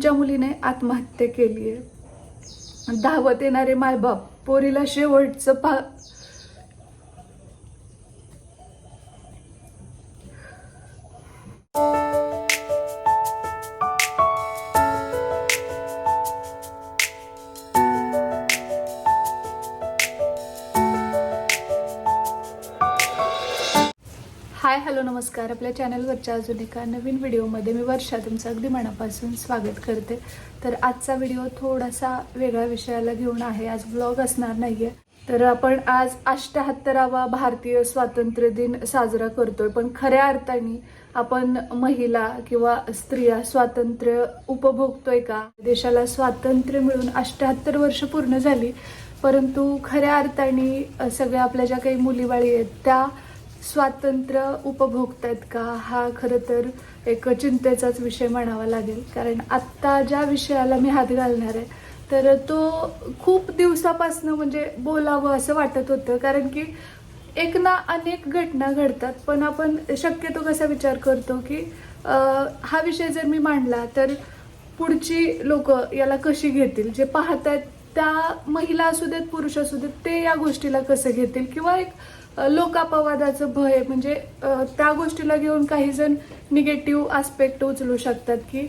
तुमच्या मुलीने आत्महत्या केली आहे धावत येणारे मायबाप पोरीला शेवटचं पा नमस्कार. आपल्या चॅनलवरच्या अजून एका नवीन व्हिडिओमध्ये मी वर्षा तुमचं अगदी मनापासून स्वागत करते. तर आजचा व्हिडिओ थोडासा वेगळ्या विषयाला घेऊन आहे. आज ब्लॉग असणार नाहीये. तर आपण आज अष्ट्याहत्तरावा भारतीय स्वातंत्र्य दिन साजरा करतोय. पण खऱ्या अर्थाने आपण महिला किंवा स्त्रिया स्वातंत्र्य उपभोगतोय का? देशाला स्वातंत्र्य मिळून अष्ट्याहत्तर वर्ष पूर्ण झाली. परंतु खऱ्या अर्थाने सगळ्या आपल्या ज्या काही मुलीबाळी आहेत त्या स्वातंत्र्य उपभोगतायत का? हा खरं तर एक चिंतेचाच विषय म्हणावा लागेल. कारण आत्ता ज्या विषयाला मी हात घालणार आहे तर तो खूप दिवसापासनं म्हणजे बोलावं असं वाटत होतं. कारण की एक ना अनेक घटना घडतात पण आपण शक्यतो कसा विचार करतो की हा विषय जर मी मांडला तर पुढची लोक याला कशी घेतील? जे पाहत आहेत त्या महिला असू देत पुरुष असू देत ते या गोष्टीला कसं घेतील? किंवा एक लोकापवादाचं भय म्हणजे त्या गोष्टीला घेऊन काही जण निगेटिव्ह आस्पेक्ट उचलू शकतात की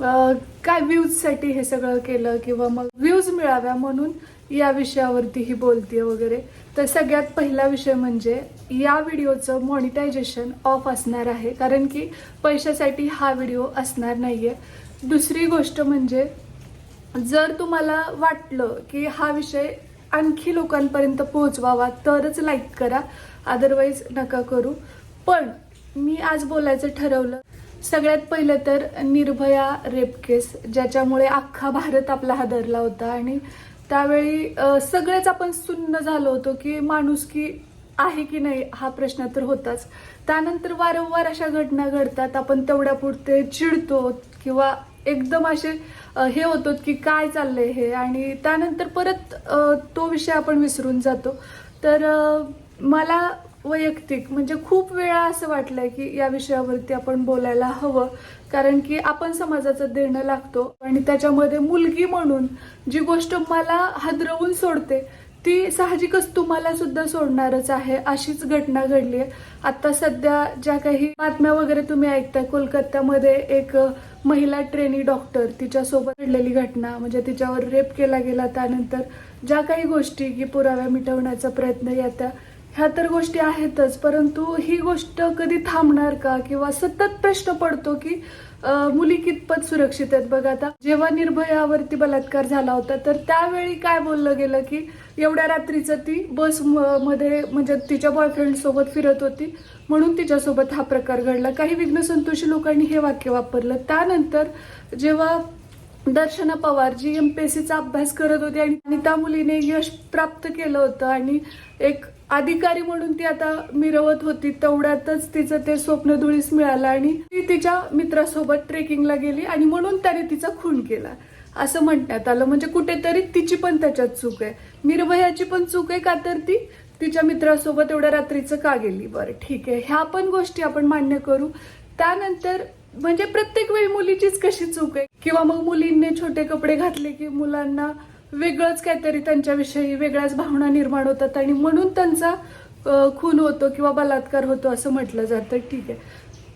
काय व्ह्यूजसाठी हे सगळं केलं किंवा मग व्ह्यूज मिळाव्या म्हणून या विषयावरती ही बोलते वगैरे. तर सगळ्यात पहिला विषय म्हणजे या व्हिडिओचं मॉनिटायझेशन ऑफ असणार आहे. कारण की पैशासाठी हा व्हिडिओ असणार नाहीये. दुसरी गोष्ट म्हणजे जर तुम्हाला वाटलं की हा विषय आणखी लोकांपर्यंत पोहोचवावा तरच लाईक करा. अदरवाईज नका करू. पण मी आज बोलायचं ठरवलं सगळ्यात पहिलं तर निर्भया रेप केस ज्याच्यामुळे अख्खा भारत आपला हादरला होता. आणि त्यावेळी सगळेच आपण सुन्न झालो होतो की माणूस की आहे की नाही हा प्रश्न तर होताच. त्यानंतर वारंवार अशा घटना घडतात आपण तेवढ्या पुरते चिडतो किंवा एकदम असे हे होतो की काय चाललंय हे. आणि त्यानंतर परत तो विषय आपण विसरून जातो. तर मला वैयक्तिक म्हणजे खूप वेळा असं वाटलंय की या विषयावरती आपण बोलायला हवं. कारण की आपण समाजाचं देणं लागतो. आणि त्याच्यामध्ये मुलगी म्हणून जी गोष्ट मला हादरवून सोडते ती साहजिकच तुम्हाला सुद्धा सोडणारच आहे. अशीच घटना घडली आहे. आता सध्या ज्या काही बातम्या वगैरे तुम्ही ऐकताय कोलकात्यामध्ये एक महिला ट्रेनी डॉक्टर तिच्यासोबत घडलेली घटना म्हणजे तिच्यावर रेप केला गेला त्यानंतर ज्या काही गोष्टी की पुराव्या मिटवण्याचा प्रयत्न येत्या ह्या तर गोष्टी आहेतच. परंतु ही गोष्ट कधी थांबणार का? किंवा सतत प्रश्न पडतो की मुली कितपत सुरक्षित आहेत बघा आता. जेव्हा निर्भयावरती बलात्कार झाला होता तर त्यावेळी काय बोललं गेलं की एवढ्या रात्रीचं ती बसमध्ये म्हणजे तिच्या बॉयफ्रेंड सोबत फिरत होती. म्हणून तिच्यासोबत हा प्रकार घडला. काही विघ्नसंतोषी लोकांनी हे वाक्य वापरलं. त्यानंतर जेव्हा दर्शना पवार जी एमपीएससीचा अभ्यास करत होती आणि त्या मुलीने यश प्राप्त केलं होतं आणि एक अधिकारी म्हणून ती आता मिरवत होती. तेवढ्यातच तिचं ते स्वप्नधुळीस मिळालं आणि ती तिच्या मित्रासोबत ट्रेकिंगला गेली आणि म्हणून त्याने तिचा खून केला. असं म्हणण्यात आलं. म्हणजे कुठेतरी तिची पण त्याच्यात चूक आहे. निर्भयाची पण चूक आहे का तर ती? तिच्या मित्रासोबत एवढ्या रात्रीचं का गेली? बरं ठीक आहे. ह्या पण गोष्टी आपण मान्य करू. त्यानंतर म्हणजे प्रत्येक वेळी मुलीचीच कशी चूक आहे? किंवा मग मुलींनी छोटे कपडे घातले की मुलांना वेगळंच काहीतरी त्यांच्याविषयी वेगळ्याच भावना निर्माण होतात आणि म्हणून त्यांचा खून होतो किंवा बलात्कार होतो असं म्हटलं जातं. ठीक आहे.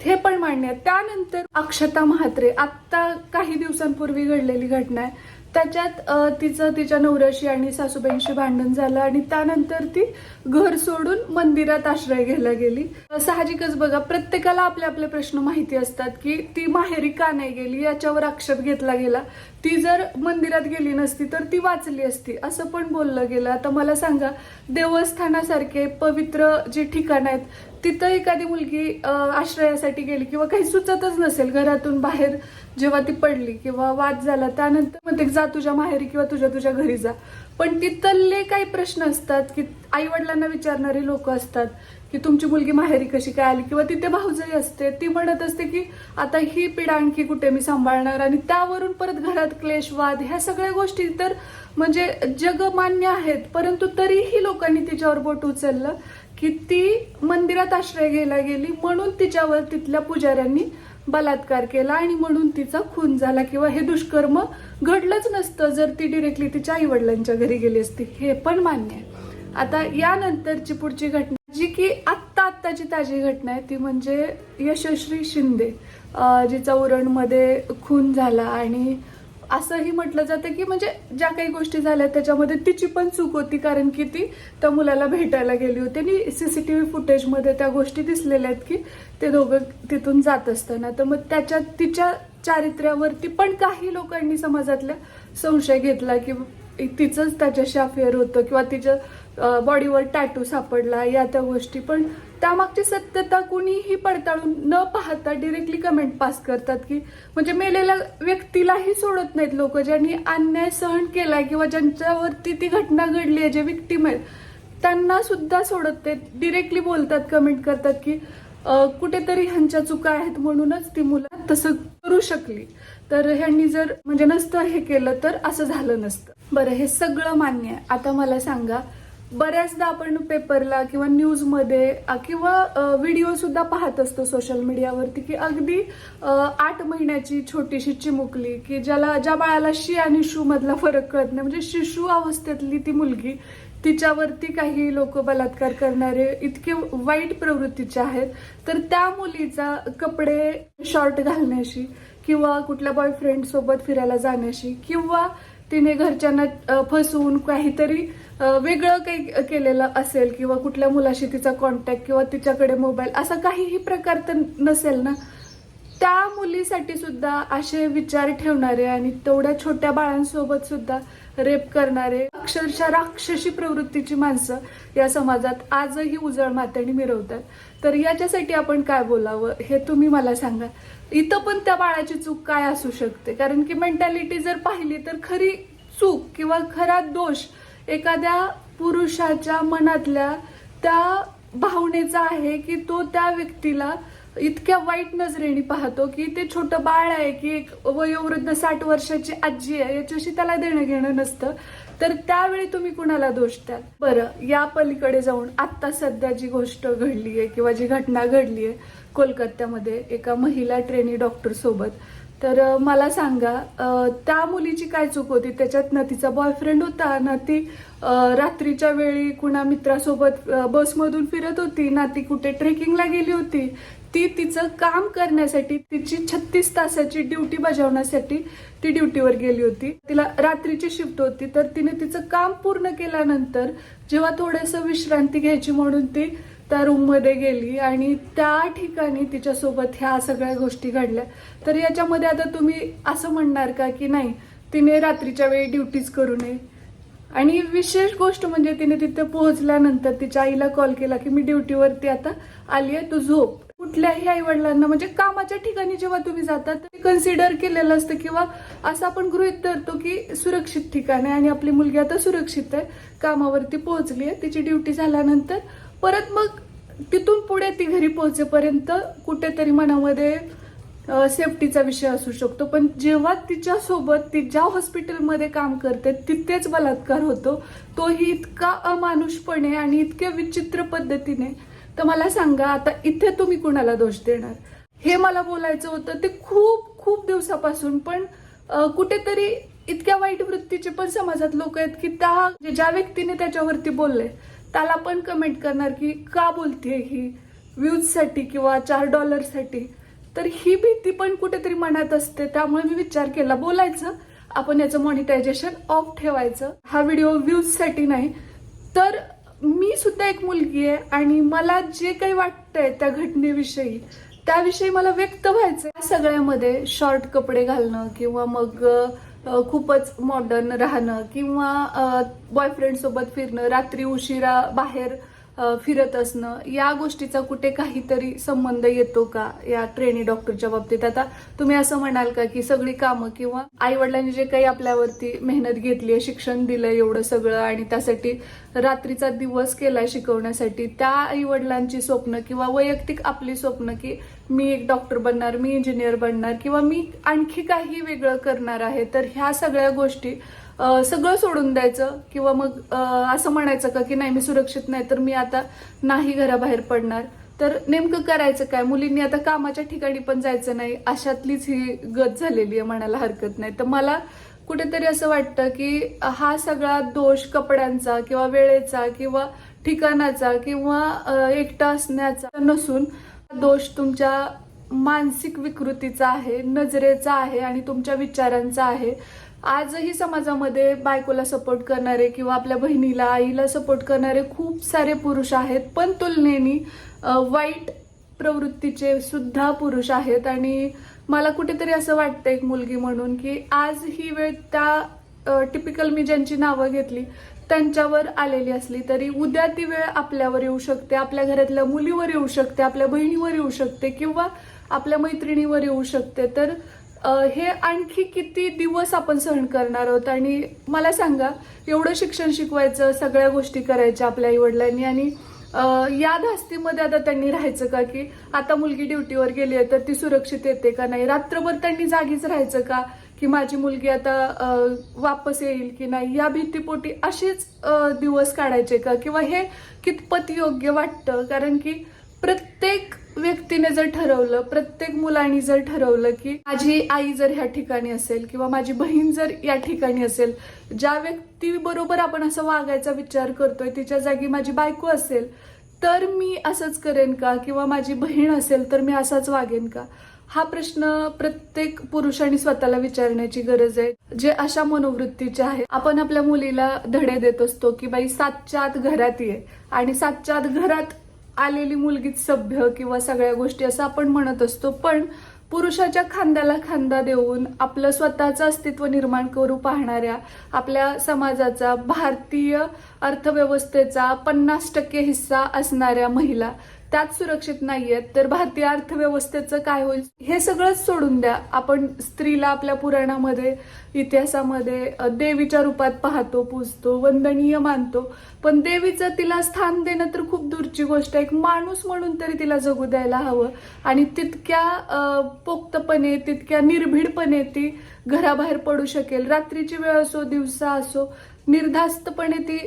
हे पण मान्य आहे. त्यानंतर अक्षता म्हात्रे. आत्ता काही दिवसांपूर्वी घडलेली घटना आहे. त्याच्यात तिचं तिच्या नवऱ्याशी आणि सासूबाईंशी भांडण झालं आणि त्यानंतर ती घर सोडून मंदिरात आश्रय घ्यायला गेली. साहजिकच बघा प्रत्येकाला आपले आपले प्रश्न माहिती असतात की ती माहेरी का नाही गेली याच्यावर आक्षेप घेतला गेला. ती जर मंदिरात गेली नसती तर ती वाचली असती. असं पण बोललं गेलं. आता मला सांगा देवस्थानासारखे पवित्र जे ठिकाण आहेत तिथं एखादी मुलगी आश्रयासाठी गेली किंवा काही सुचतच नसेल घरातून बाहेर जेव्हा ती पडली किंवा वाद झाला त्यानंतर म्हणते जा तुझ्या माहेरी किंवा तुझ्या तुझ्या घरी जा. पण तिथले काही प्रश्न असतात की आई वडिलांना विचारणारी लोक असतात की तुमची मुलगी माहेरी कशी काय आली? किंवा तिथे भाऊजाई असते ती म्हणत असते की आता ही पिढा आणखी कुठे मी सांभाळणार? आणि त्यावरून परत घरात क्लेश वाद ह्या सगळ्या गोष्टी तर म्हणजे जगमान्य आहेत. परंतु तरीही लोकांनी तिच्यावर बोट उचललं. की ती मंदिरात आश्रय घ्यायला गेली म्हणून तिच्यावर तिथल्या पुजाऱ्यांनी बलात्कार केला आणि म्हणून तिचा खून झाला किंवा हे दुष्कर्म घडलंच नसतं जर ती डिरेक्टली तिच्या आई वडिलांच्या घरी गेली असती. हे पण मान्य आहे. आता यानंतरची पुढची घटना जी की आत्ता आत्ताची ताजी घटना आहे ती म्हणजे यशस्वी शिंदे जिचा उरणमध्ये खून झाला आणि असंही म्हटलं जातं की म्हणजे ज्या काही गोष्टी झाल्या त्याच्यामध्ये तिची पण चूक होती कारण की ती त्या मुलाला भेटायला गेली होती आणि सीसीटीव्ही फुटेजमध्ये त्या गोष्टी दिसलेल्या आहेत की ते दोघं तिथून जात असताना. तर मग त्याच्या तिच्या चारित्र्यावरती पण काही लोकांनी समाजातल्या संशय घेतला की तिचंच त्याच्याशी अफेअर होतं किंवा तिच्या बॉडीवर टॅटू सापडला या त्या गोष्टी. पण त्यामागची सत्यता कुणीही पडताळून न पाहता डिरेक्टली कमेंट पास करतात की म्हणजे मेलेल्या व्यक्तीलाही सोडत नाहीत लोक. ज्यांनी अन्याय सहन केलाय किंवा ज्यांच्यावरती ती घटना घडली आहे जे विक्टीम आहेत त्यांना सुद्धा सोडत नाहीत. डिरेक्टली बोलतात कमेंट करतात की कुठेतरी ह्यांच्या चुका आहेत म्हणूनच ती मुलं तसं करू शकली. तर ह्यांनी जर म्हणजे नसतं हे केलं तर असं झालं नसतं. बरं हे सगळं मान्य आहे. आता मला सांगा बऱ्याचदा आपण पेपरला किंवा न्यूजमध्ये किंवा व्हिडिओ सुद्धा पाहत असतो सोशल मीडियावरती की अगदी आठ महिन्याची छोटीशी चिमुकली की ज्याला ज्या बाळाला शी आणि शू मधला फरक कळत नाही. म्हणजे शिशु अवस्थेतली ती मुलगी तिच्यावरती काही लोक बलात्कार करणारे इतके वाईट प्रवृत्तीचे आहेत. तर त्या मुलीचा कपडे शॉर्ट घालण्याशी किंवा कुठल्या बॉयफ्रेंड सोबत फिरायला जाण्याशी किंवा तिने घरच्यांना फसवून काहीतरी वेगळं काही केलेलं असेल किंवा कुठल्या मुलाशी तिचा कॉन्टॅक्ट किंवा तिच्याकडे मोबाईल असा काहीही प्रकार तर नसेल ना त्या मुलीसाठी सुद्धा असे विचार ठेवणारे आणि तेवढ्या छोट्या बाळांसोबत सुद्धा रेप करणारे अक्षरशः राक्षसी प्रवृत्तीची माणसं या समाजात आजही उजळ मात्याने मिरवतात. तर याच्यासाठी आपण काय बोलावं हे तुम्ही मला सांगा. इथं पण त्या बाळाची चूक काय असू शकते? कारण की मेंटॅलिटी जर पाहिली तर खरी चूक किंवा खरा दोष एखाद्या पुरुषाच्या मनातल्या त्या भावनेचा आहे की तो त्या व्यक्तीला इतक्या वाईट नजरेने पाहतो की ते छोटं बाळ आहे की एक वयोवृद्ध साठ वर्षाची आजी आहे याच्याशी त्याला देणं घेणं नसतं. तर त्यावेळी तुम्ही कुणाला दोष द्याल? बरं या पलीकडे जाऊन आत्ता सध्या जी गोष्ट घडली आहे किंवा जी घटना घडली आहे कोलकात्यामध्ये एका महिला ट्रेनी डॉक्टर सोबत तर मला सांगा त्या मुलीची काय चूक होती? त्याच्यात ना तिचा बॉयफ्रेंड होता ना ती रात्रीच्या वेळी कुणा मित्रासोबत बसमधून फिरत होती ना ती कुठे ट्रेकिंगला गेली होती? ती तिचं काम करण्यासाठी तिची छत्तीस तासाची ड्युटी बजावण्यासाठी ती ड्युटीवर गेली होती. तिला रात्रीची शिफ्ट होती तर तिने तिचं काम पूर्ण केल्यानंतर जेव्हा थोडंसं विश्रांती घ्यायची म्हणून ती त्या रूममध्ये गेली आणि त्या ठिकाणी तिच्यासोबत ह्या सगळ्या गोष्टी घडल्या. तर याच्यामध्ये आता तुम्ही असं म्हणणार का की नाही तिने रात्रीच्या वेळी ड्युटीज करू नये? आणि विशेष गोष्ट म्हणजे तिने तिथे पोहोचल्यानंतर तिच्या आईला कॉल केला की मी ड्युटीवरती आता आली आहे तू झोप. कुठल्याही आई वडिलांना म्हणजे कामाच्या ठिकाणी जेव्हा तुम्ही जाता ते कन्सिडर केलेलं असतं किंवा असं आपण गृहित धरतो की सुरक्षित ठिकाण आहे आणि आपली मुलगी आता सुरक्षित आहे कामावरती पोहोचली आहे तिची ड्युटी झाल्यानंतर परत मग तिथून पुढे ती घरी पोहोचेपर्यंत कुठेतरी मनामध्ये सेफ्टीचा विषय असू शकतो. पण जेव्हा तिच्या सोबत ती ज्या हॉस्पिटलमध्ये काम करते तिथेच बलात्कार होतो. तोही इतका अमानुषपणे आणि इतक्या विचित्र पद्धतीने. तर मला सांगा आता इथे तुम्ही कुणाला दोष देणार? हे मला बोलायचं होतं ते खूप खूप दिवसापासून. पण कुठेतरी इतक्या वाईट वृत्तीचे पण समाजात लोक आहेत की त्या ज्या व्यक्तीने त्याच्यावरती बोलले त्याला पण कमेंट करणार की का बोलते ही? व्ह्यूजसाठी किंवा चार डॉलरसाठी तर ही भीती पण कुठेतरी मनात असते. त्यामुळे मी विचार केला बोलायचं. आपण याचं मॉनिटायझेशन ऑफ ठेवायचं. हा व्हिडिओ व्ह्यूजसाठी नाही. तर मी सुद्धा एक मुलगी आहे आणि मला जे काही वाटतंय त्या घटनेविषयी त्याविषयी मला व्यक्त व्हायचं सगळ्यामध्ये शॉर्ट कपडे घालणं किंवा मग खूपच मॉडर्न राहणं किंवा बॉयफ्रेंड सोबत फिरणं रात्री उशिरा बाहेर फिरत असणं या गोष्टीचा कुठे काहीतरी संबंध येतो का या ट्रेनी डॉक्टरच्या बाबतीत? आता तुम्ही असं म्हणाल का की सगळी कामं किंवा आई वडिलांनी जे काही आपल्यावरती मेहनत घेतली आहे शिक्षण दिलंय एवढं सगळं आणि त्यासाठी रात्रीचा दिवस केलाय शिकवण्यासाठी त्या आई वडिलांची स्वप्न किंवा वैयक्तिक आपली स्वप्न की मी एक डॉक्टर बनणार मी इंजिनियर बनणार किंवा मी आणखी काही वेगळं करणार आहे तर ह्या सगळ्या गोष्टी सगळं सोडून द्यायचं किंवा मग असं म्हणायचं का की नाही मी सुरक्षित नाही तर मी आता नाही घराबाहेर पडणार. तर नेमकं करायचं काय? मुलींनी आता कामाच्या ठिकाणी पण जायचं नाही. अशातलीच ही गत झालेली आहे म्हणायला हरकत नाही. तर मला कुठेतरी असं वाटतं की हा सगळा दोष कपड्यांचा किंवा वेळेचा किंवा ठिकाणाचा किंवा एकटा असण्याचा नसून दोष तुमच्या मानसिक विकृतीचा आहे नजरेचा आहे आणि तुमच्या विचारांचा आहे. आजही समाजामध्ये बायकोला सपोर्ट करणारे किंवा आपल्या बहिणीला आईला सपोर्ट करणारे खूप सारे पुरुष आहेत. पण तुलनेनी वाईट प्रवृत्तीचे सुद्धा पुरुष आहेत. आणि मला कुठेतरी असं वाटतं एक मुलगी म्हणून की आज ही वेळ त्या टिपिकल मी ज्यांची नावं घेतली त्यांच्यावर आलेली असली तरी उद्या ती वेळ आपल्यावर येऊ शकते. आपल्या घरातल्या मुलीवर येऊ शकते आपल्या बहिणीवर येऊ शकते किंवा आपल्या मैत्रिणीवर येऊ शकते. तर हे आणखी किती दिवस आपण सहन करणार आहोत? आणि मला सांगा एवढं शिक्षण शिकवायचं सगळ्या गोष्टी करायच्या आपल्या आईवडिलांनी आणि या धास्तीमध्ये आता त्यांनी राहायचं का? की आता मुलगी ड्युटीवर गेली आहे तर ती सुरक्षित येते का नाही? रात्रभर त्यांनी जागीच राहायचं का? की माझी मुलगी आता वापस येईल की नाही? या भीतीपोटी असेच दिवस काढायचे का? किंवा हे कितपत योग्य वाटतं? कारण की प्रत्येक व्यक्तीने जर ठरवलं प्रत्येक मुलांनी जर ठरवलं की माझी आई जर ह्या ठिकाणी असेल किंवा माझी बहीण जर या ठिकाणी असेल ज्या व्यक्तीबरोबर आपण असं वागायचा विचार करतोय तिच्या जागी माझी बायको असेल तर मी असंच करेन का? किंवा माझी बहीण असेल तर मी असाच वागेन का? हा प्रश्न प्रत्येक पुरुषांनी स्वतःला विचारण्याची गरज आहे जे अशा मनोवृत्तीचे आहे आपण आपल्या मुलीला धडे देत असतो की बाई सातच्या आत घरात ये. आणि सातच्या आत घरात आलेली मुलगीच सभ्य किंवा सगळ्या गोष्टी असं आपण म्हणत असतो पण पुरुषाच्या खांद्याला खांदा देऊन आपलं स्वतःचं अस्तित्व निर्माण करू पाहणाऱ्या आपल्या समाजाचा भारतीय अर्थव्यवस्थेचा पन्नास टक्के हिस्सा असणाऱ्या महिला त्यात सुरक्षित नाहीयेत तर भारतीय अर्थव्यवस्थेचं काय होईल? हे सगळंच सोडून द्या. आपण स्त्रीला आपल्या पुराणामध्ये इतिहासामध्ये देवीच्या रूपात पाहतो पूजतो वंदनीय मानतो. पण देवीचं तिला स्थान देणं तर खूप दूरची गोष्ट आहे. एक माणूस म्हणून तरी तिला जगू द्यायला हवं. आणि तितक्या पोक्तपणे तितक्या निर्भीडपणे ती घराबाहेर पडू शकेल. रात्रीची वेळ असो दिवसा असो निर्धास्तपणे ती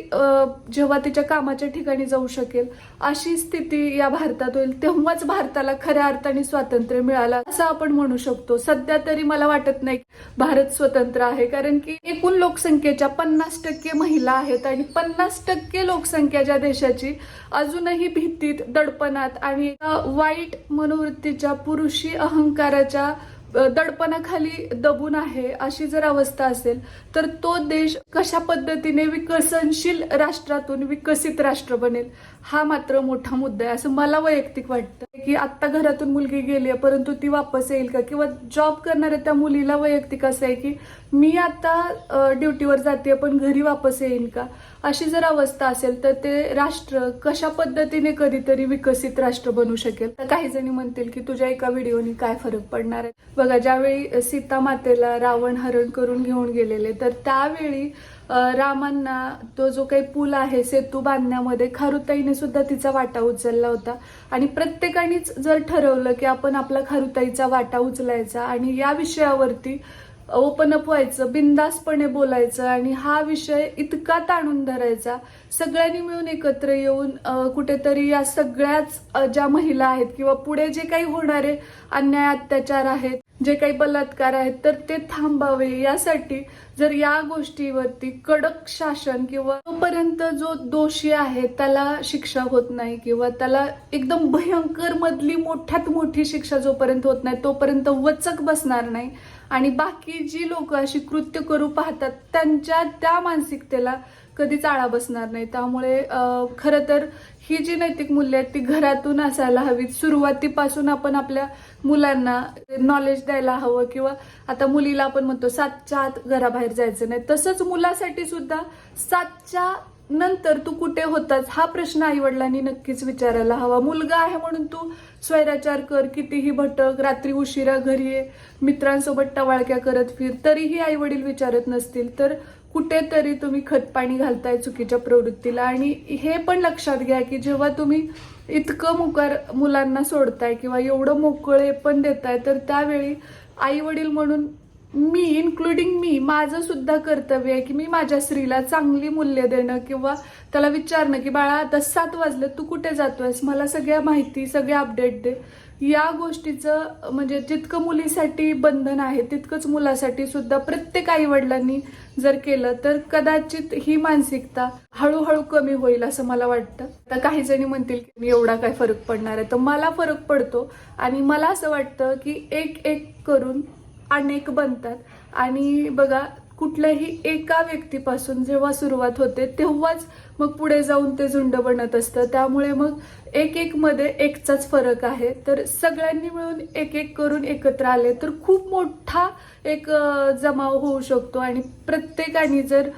जेव्हा तिच्या कामाच्या ठिकाणी जाऊ शकेल अशी स्थिती या भारतात होईल तेव्हाच भारताला खऱ्या अर्थाने स्वातंत्र्य मिळालं असं आपण म्हणू शकतो. सध्या तरी मला वाटत नाही भारत स्वतंत्र आहे कारण की एकूण लोकसंख्येच्या पन्नास टक्के महिला आहेत आणि पन्नास टक्के लोकसंख्या ज्या देशाची अजूनही भीतीत दडपणात आणि वाईट मनोवृत्तीच्या पुरुषी अहंकाराच्या दडपणाखाली दबून आहे अशी जर अवस्था असेल तर तो देश कशा पद्धतीने विकसनशील राष्ट्रातून विकसित राष्ट्र बनेल? हा मात्र मोठा मुद्दा आहे. असं मला वैयक्तिक वाटतं की आत्ता घरातून मुलगी गेली आहे परंतु ती वापस येईल का? किंवा जॉब करणाऱ्या त्या मुलीला वैयक्तिक असं आहे की मी आता ड्युटीवर जाते पण घरी वापस येईन का? अशी जर अवस्था असेल तर ते राष्ट्र कशा पद्धतीने कधीतरी विकसित राष्ट्र बनू शकेल? तर काही जणी म्हणतील की तुझ्या एका व्हिडिओनी काय फरक पडणार आहे? बघा ज्यावेळी सीता मातेला रावण हरण करून घेऊन गेलेले तर त्यावेळी रामांना तो जो काही पूल आहे सेतू बांधण्यामध्ये खारुताईने सुद्धा तिचा वाटा उचलला होता. आणि प्रत्येकानेच जर ठरवलं की आपण आपला खारुताईचा वाटा उचलायचा आणि या विषयावरती ओपन अप व्हायचं बिंदासपणे बोलायचं आणि हा विषय इतका ताणून धरायचा. सगळ्यांनी मिळून एकत्र येऊन कुठेतरी या सगळ्याच ज्या महिला आहेत किंवा पुढे जे काही होणारे अन्याय अत्याचार आहेत जे काही बलात्कार आहेत तर ते थांबावे. यासाठी जर या गोष्टीवरती कडक शासन किंवा तोपर्यंत जो दोषी आहे त्याला शिक्षा होत नाही किंवा त्याला एकदम भयंकर मधली मोठ्यात मोठी शिक्षा जोपर्यंत होत नाही तोपर्यंत वचक बसणार नाही आणि बाकी जी लोक अशी कृत्य करू पाहतात त्यांच्या त्या मानसिकतेला कधीच आळा बसणार नाही. त्यामुळे खरं तर ही जी नैतिक मूल्य आहेत ती घरातून असायला हवीत. सुरुवातीपासून आपण आपल्या मुलांना नॉलेज द्यायला हवं किंवा आता मुलीला आपण म्हणतो सातच्या आत घराबाहेर जायचं नाही. तसंच मुलासाठी सुद्धा सातच्या नंतर तू कुठे होतास? हा प्रश्न आईवडिलांनी नक्कीच विचारायला हवा. मुलगा आहे म्हणून तू स्वैराचार कर कितीही भटक रात्री उशिरा घरी ये मित्रांसोबत टवाळक्या करत फिर. तरीही आई वडील विचारत नसतील तर कुठेतरी तुम्ही खतपाणी घालताय चुकीच्या प्रवृत्तीला. आणि हे पण लक्षात घ्या की जेव्हा तुम्ही इतकं मुकार मुलांना सोडताय किंवा एवढं मोकळे पण देताय तर त्यावेळी आई वडील म्हणून मी इन्क्लुडिंग मी माझं सुद्धा कर्तव्य आहे की मी माझ्या स्त्रीला चांगली मूल्य देणं किंवा त्याला विचारणं की बाळा आता सात वाजलं तू कुठे जातोयस? मला सगळ्या माहिती सगळे अपडेट दे. या गोष्टीचं म्हणजे जितकं मुलीसाठी बंधन आहे तितकंच मुलासाठी सुद्धा प्रत्येक आई वडिलांनी जर केलं तर कदाचित ही मानसिकता हळूहळू कमी होईल असं मला वाटतं. तर काही जणी म्हणतील की मी एवढा काय फरक पडणार आहे? तर मला फरक पडतो आणि मला असं वाटतं की एक एक करून अनेक बनतात. आणि बघा कुठल्याही एका व्यक्तीपासून जेव्हा सुरुवात होते तेव्हाच मग पुढे जाऊन ते झुंड बनत असतं. त्यामुळे मग एक एक मध्ये एकचाच फरक आहे. तर सगळ्यांनी मिळून एक एक करून एकत्र आले तर खूप मोठा एक जमाव होऊ शकतो. आणि प्रत्येकाने जर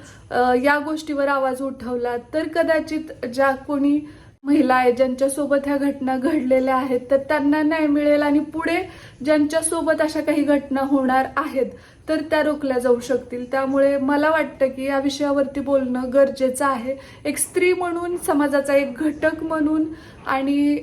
या गोष्टीवर आवाज उठवला तर कदाचित ज्या कोणी महिला आहे ज्यांच्यासोबत ह्या घटना घडलेल्या आहेत तर त्यांना न्याय मिळेल आणि पुढे ज्यांच्यासोबत अशा काही घटना होणार आहेत तर त्या रोखल्या जाऊ शकतील. त्यामुळे मला वाटतं की या विषयावरती बोलणं गरजेचं आहे. एक स्त्री म्हणून समाजाचा एक घटक म्हणून आणि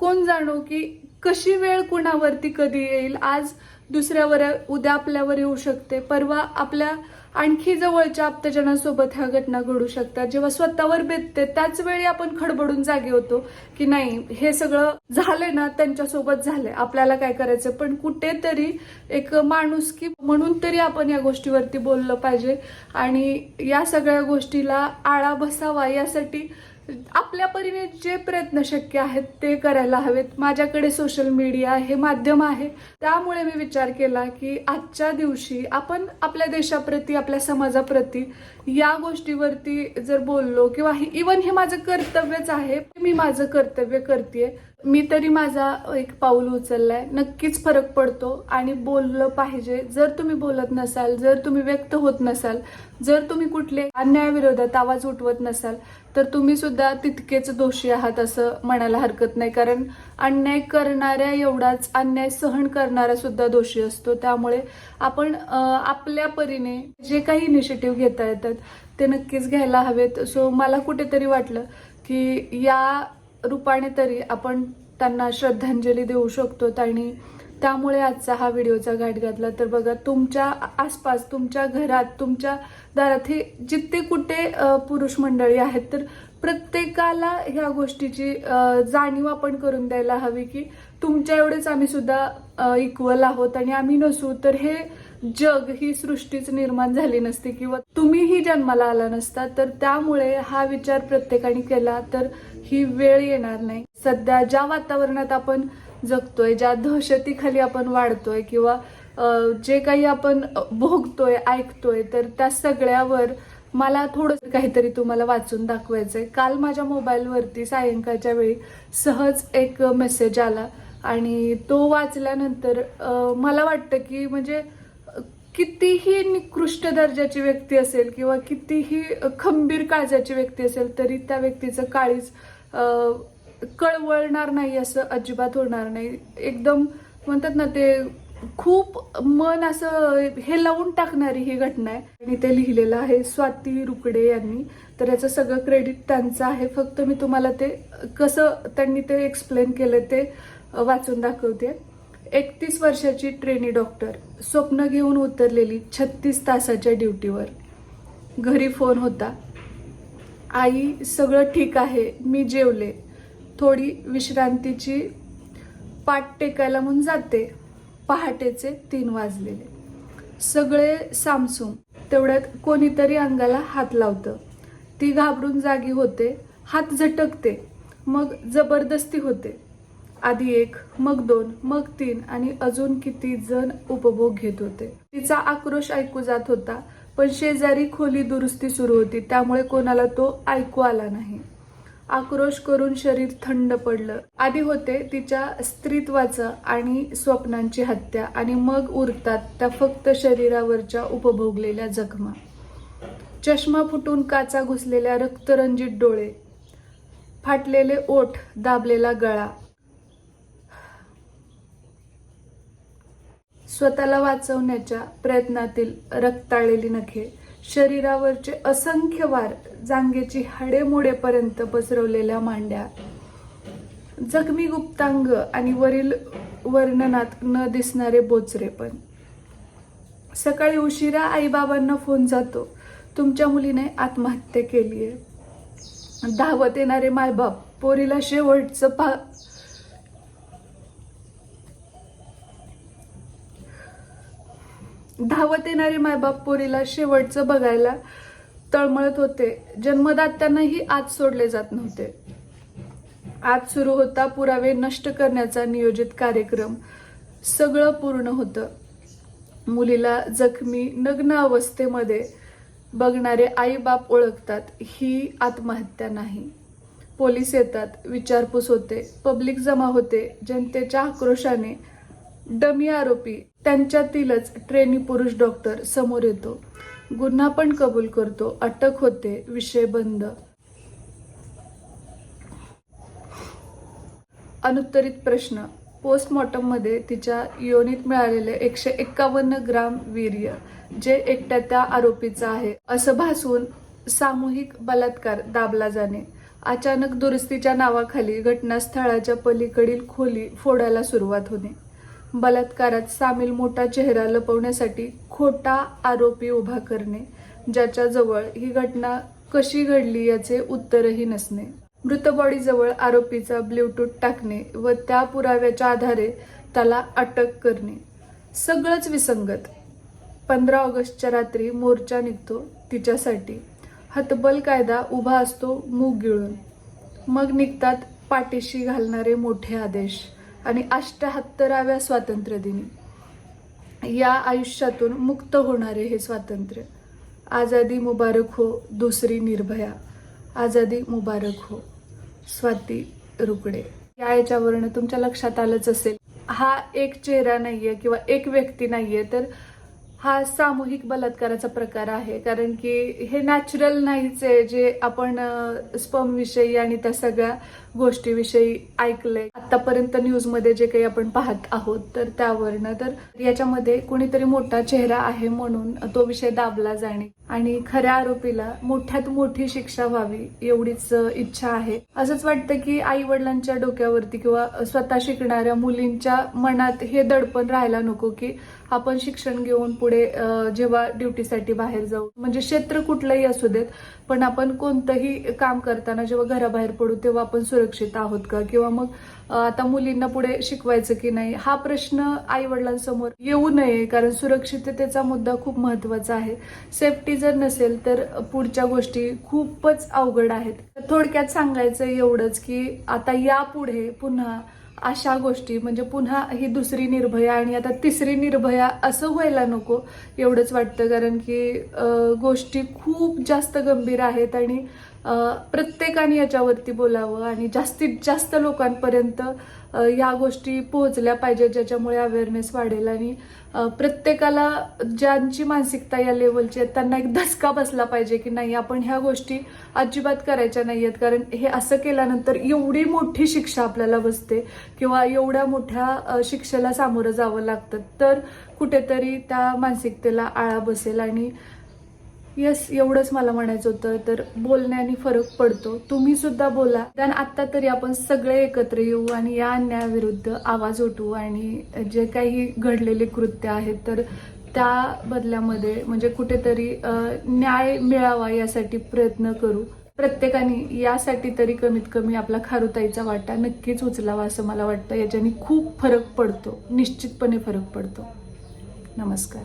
कोण जाणो की कशी वेळ कुणावरती कधी येईल. आज दुसऱ्यावर उद्या आपल्यावर येऊ शकते. परवा आपल्या आणखी जवळच्या आप्तजनांसोबत ह्या घटना घडू शकतात. जेव्हा स्वतःवर बेतते त्याच वेळी आपण खडबडून जागे होतो. की नाही हे सगळं झालंय ना त्यांच्यासोबत झालंय. आपल्याला काय करायचं पण कुठेतरी एक माणूस की म्हणून तरी आपण या गोष्टीवरती बोललं पाहिजे. आणि या सगळ्या गोष्टीला आळा बसावा यासाठी आपल्या परीने जे प्रयत्न शक्य आहेत ते करायला हवेत. माझ्याकडे सोशल मीडिया हे माध्यम आहे. त्यामुळे मी विचार केला की आजच्या दिवशी आपण आपल्या देशाप्रती आपल्या समाजाप्रती या गोष्टीवरती जर बोललो किंवा इवन हे माझं कर्तव्यच आहे मी माझं कर्तव्य कर्तव्य करते मी तरी माझा एक पाऊल उचललाय. नक्कीच फरक पडतो आणि बोललं पाहिजे. जर तुम्ही बोलत नसाल जर तुम्ही व्यक्त होत नसाल जर तुम्ही कुठले अन्यायाविरोधात आवाज उठवत नसाल तर तुम्ही सुद्धा तितकेच दोषी आहात असं म्हणायला हरकत नाही. कारण अन्याय करणाऱ्या एवढाच अन्याय सहन करणारा सुद्धा दोषी असतो. त्यामुळे आपण आपल्या परीने जे काही इनिशिएटिव्ह घेता येतात ते नक्कीच घ्यायला हवेत. सो मला कुठेतरी वाटलं की या रूपाने तरी आपण त्यांना श्रद्धांजली देऊ शकतो. आणि त्यामुळे आजचा हा व्हिडिओचा घाट घातला. तर बघा तुमच्या आसपास तुमच्या घरात तुमच्या दारात हे जिथे कुठे पुरुष मंडळी आहेत तर प्रत्येकाला ह्या गोष्टीची जाणीव आपण करून द्यायला हवी की तुमच्या एवढेच आम्ही सुद्धा इक्वल आहोत आणि आम्ही नसू तर हे जग ही सृष्टीच निर्माण झाली नसती. किंवा तुम्हीही जन्माला आला नसता तर त्यामुळे हा विचार प्रत्येकाने केला. तर ही वेळ येणार नाही. सध्या ज्या वातावरणात आपण जगतोय ज्या दहशतीखाली आपण वाढतोय किंवा जे काही आपण भोगतोय ऐकतोय तर त्या सगळ्यावर मला थोडं काहीतरी तुम्हाला वाचून दाखवायचंय. काल माझ्या मोबाईलवरती सायंकाळच्या वेळी सहज एक मेसेज आला आणि तो वाचल्यानंतर मला वाटतं की म्हणजे कितीही निकृष्ट दर्जाची व्यक्ती असेल किंवा कितीही खंबीर काळजाची व्यक्ती असेल तरी त्या व्यक्तीचं काळीज कळवळणार नाही असं अजिबात होणार नाही. एकदम म्हणतात ना ते खूप मन असं हे लावून टाकणारी ही घटना आहे. आणि ते लिहिलेलं आहे स्वाती रुकडे यांनी. तर याचं सगळं क्रेडिट त्यांचं आहे. फक्त मी तुम्हाला ते कसं त्यांनी ते एक्सप्लेन केलं ते वाचून दाखवते. एकतीस वर्षाची ट्रेनी डॉक्टर स्वप्न घेऊन उतरलेली छत्तीस तासाच्या ड्युटीवर घरी फोन होता. आई सगळं ठीक आहे मी जेवले. थोडी विश्रांतीची पाठ टेकायला म्हणून जाते. पहाटेचे तीन वाजलेले. सगळे सामसूम. तेवढ्यात कोणीतरी अंगाला हात लावतं. ती घाबरून जागी होते. हात झटकते. मग जबरदस्ती होते. आधी एक मग दोन मग तीन आणि अजून किती जण उपभोग घेत होते. तिचा आक्रोश ऐकू जात होता. पण शेजारी खोली दुरुस्ती सुरू होती त्यामुळे कोणाला तो ऐकू आला नाही. आक्रोश करून शरीर थंड पडलं. आधी होते तिच्या स्त्रीत्वाचं आणि स्वप्नांची हत्या आणि मग उरतात त्या फक्त शरीरावरच्या उपभोगलेल्या जखमा. चष्मा फुटून काचा घुसलेल्या रक्तरंजित डोळे फाटलेले ओठ दाबलेला गळा स्वतःला वाचवण्याच्या प्रयत्नातील रक्ताळलेली नखे शरीरावरचे असंख्य वार जांगेची हाडे मोडेपर्यंत पसरवलेल्या मांड्या. जखमी गुप्तांग आणि वरील वर्णनात न दिसणारे बोचरे पण. सकाळी उशिरा आईबाबांना फोन जातो तुमच्या मुलीने आत्महत्या केली आहे धावत येणारे मायबाप पोरीला शेवटचं पा धावत येणारे मायबाप पोरीला शेवटचं बघायला तळमळत होते. जन्मदात्यांनाही आज सोडले जात नव्हते. आज सुरू होता पुरावे नष्ट करण्याचा नियोजित कार्यक्रम. सगळं पूर्ण होतं. मुलीला जखमी नग्न अवस्थेमध्ये बघणारे आई बाप ओळखतात ही आत्महत्या नाही. पोलीस येतात विचारपूस होते पब्लिक जमा होते जनतेच्या आक्रोशाने डमी आरोपी त्यांच्यातीलच ट्रेनी पुरुष डॉक्टर समोर येतो. गुन्हा पण कबूल करतो. अटक होते. विषय बंद. अनुत्तरित प्रश्न. पोस्टमॉर्टममध्ये तिच्या योनीत मिळालेले एकशे एक्कावन्न ग्राम वीर्य जे एकट्या त्या आरोपीचं आहे असं भासवून सामूहिक बलात्कार दाबला जाणे. अचानक दुरुस्तीच्या नावाखाली घटनास्थळाच्या पलीकडील खोली फोडायला सुरुवात होणे. बलात्कारात सामील मोठा चेहरा लपवण्यासाठी खोटा आरोपी उभा करणे ज्याच्याजवळ ही घटना कशी घडली याचे उत्तरही नसणे. मृत बॉडीजवळ आरोपीचा ब्ल्यूटूथ टाकणे व त्या पुराव्याच्या आधारे त्याला अटक करणे. सगळंच विसंगत. पंधरा ऑगस्टच्या रात्री मोर्चा निघतो तिच्यासाठी. हतबल कायदा उभा असतो मूग गिळून. मग निघतात पाठीशी घालणारे मोठे आदेश. आणि अष्ट्याहत्तराव्या स्वातंत्र्यदिनी. या आयुष्यातून मुक्त होणारे हे स्वातंत्र्य. आझादी मुबारक हो दुसरी निर्भया. आझादी मुबारक हो स्वाती रुकडे. या याच्यावरनं तुमच्या लक्षात आलंच असेल. हा एक चेहरा नाहीये किंवा एक व्यक्ती नाहीये तर हा सामूहिक बलात्काराचा प्रकार आहे. कारण की हे नॅचरल नाहीच आहे जे आपण स्पमविषयी आणि त्या सगळ्या गोष्टीविषयी ऐकलंय. आतापर्यंत न्यूजमध्ये जे काही आपण पाहत आहोत तर त्यावरनं तर याच्यामध्ये कोणीतरी मोठा चेहरा आहे म्हणून तो विषय दाबला जाणे. आणि खऱ्या आरोपीला मोठ्यात मोठी शिक्षा व्हावी एवढीच इच्छा आहे. असंच वाटतं की आई वडिलांच्या डोक्यावरती किंवा स्वतः शिकणाऱ्या मुलींच्या मनात हे दडपण राहायला नको की आपण शिक्षण घेऊन पुढे जेव्हा ड्युटीसाठी बाहेर जाऊ. म्हणजे क्षेत्र कुठलंही असू देत पण आपण कोणतंही काम करताना जेव्हा घराबाहेर पडू तेव्हा आपण सुरक्षित आहोत का? किंवा मग आता मुलींना पुढे शिकवायचं की नाही? हा प्रश्न आई वडिलांसमोर येऊ नये कारण सुरक्षिततेचा मुद्दा खूप महत्त्वाचा आहे. सेफ्टी जर नसेल तर पुढच्या गोष्टी खूपच अवघड आहेत. थोडक्यात सांगायचं एवढंच की आता यापुढे पुन्हा अशा गोष्टी म्हणजे पुन्हा ही दुसरी निर्भया आणि आता तिसरी निर्भया असं व्हायला नको एवढंच वाटतं. कारण की गोष्टी खूप जास्त गंभीर आहेत आणि प्रत्येकाने याच्यावरती बोलावं आणि जास्तीत जास्त लोकांपर्यंत या गोष्टी पोहोचल्या पाहिजेत ज्याच्यामुळे अवेअरनेस वाढेल आणि प्रत्येकाला ज्यांची मानसिकता या लेवलची आहे त्यांना एक धसका बसला पाहिजे की नाही आपण ह्या गोष्टी अजिबात करायच्या नाही आहेत कारण हे असं केल्यानंतर एवढी मोठी शिक्षा आपल्याला बसते किंवा एवढ्या मोठ्या शिक्षेला सामोरं जावं लागतं. तर कुठेतरी त्या मानसिकतेला आळा बसेल आणि येस एवढंच मला म्हणायचं होतं तर बोलण्याने फरक पडतो. तुम्ही सुद्धा बोला. कारण आत्ता तरी आपण सगळे एकत्र येऊ आणि या अन्यायाविरुद्ध आवाज उठवू आणि जे काही घडलेले कृत्य आहेत तर त्या बदल्यामध्ये म्हणजे कुठेतरी न्याय मिळावा यासाठी प्रयत्न करू. प्रत्येकाने यासाठी तरी कमीत कमी आपला खारुताईचा वाटा नक्कीच उचलावा असं मला वाटतं. याच्याने खूप फरक पडतो. निश्चितपणे फरक पडतो. नमस्कार.